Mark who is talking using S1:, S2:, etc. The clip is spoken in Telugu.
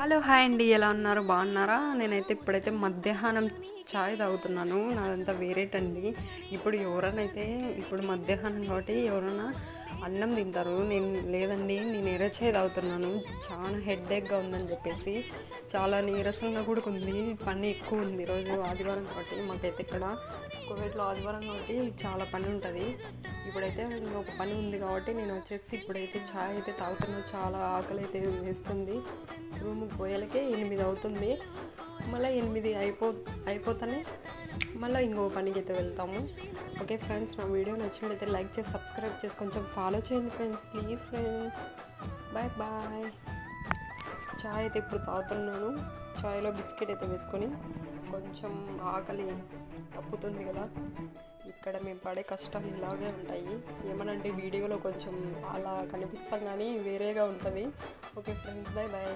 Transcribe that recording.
S1: హలో హాయ్ అండి. ఎలా ఉన్నారు? బాగున్నారా? నేనైతే ఇప్పుడైతే మధ్యాహ్నం చాయ్ తాగుతున్నాను. నాదంతా వేరేటండి. ఇప్పుడు ఎవరైనా ఇప్పుడు మధ్యాహ్నం కాబట్టి ఎవరైనా అన్నం తింటారు. నేను లేదండి నేను ఎర్ర చాయ్ తాగుతున్నాను. చాలా హెడ్ఏక్గా ఉందని చెప్పేసి చాలా నీరసంగా కూడా ఉంది పని ఎక్కువ ఉంది ఈరోజు ఆదివారం కాబట్టి. మాకైతే ఇక్కడ కువైట్లో ఆదివారం కాబట్టి చాలా పని ఉంటుంది. ఇప్పుడైతే ఒక పని ఉంది కాబట్టి నేను వచ్చేసి ఇప్పుడైతే ఛాయ్ అయితే తాగుతున్నాను చాలా ఆకలి అయితే వేస్తుంది. పోయేలకే ఎనిమిది అవుతుంది. మళ్ళీ ఎనిమిది అయిపో అయిపోతానే మళ్ళీ ఇంకో పనికి అయితే వెళ్తాము. ఓకే ఫ్రెండ్స్ నా వీడియో నచ్చినట్లయితే లైక్ చేసి సబ్స్క్రైబ్ చేసి కొంచెం ఫాలో చేయండి friends. Please friends. Bye bye. చాయ్ అయితే ఇప్పుడు తాగుతున్నాను. చాయ్లో బిస్కెట్ అయితే వేసుకొని కొంచెం ఆకలి తప్పుతుంది కదా. ఇక్కడ మేము పడే కష్టం ఇలాగే ఉంటాయి. ఏమనంటే వీడియోలో కొంచెం అలా కనిపిస్తాం కానీ వేరేగా ఉంటుంది. Okay friends bye bye.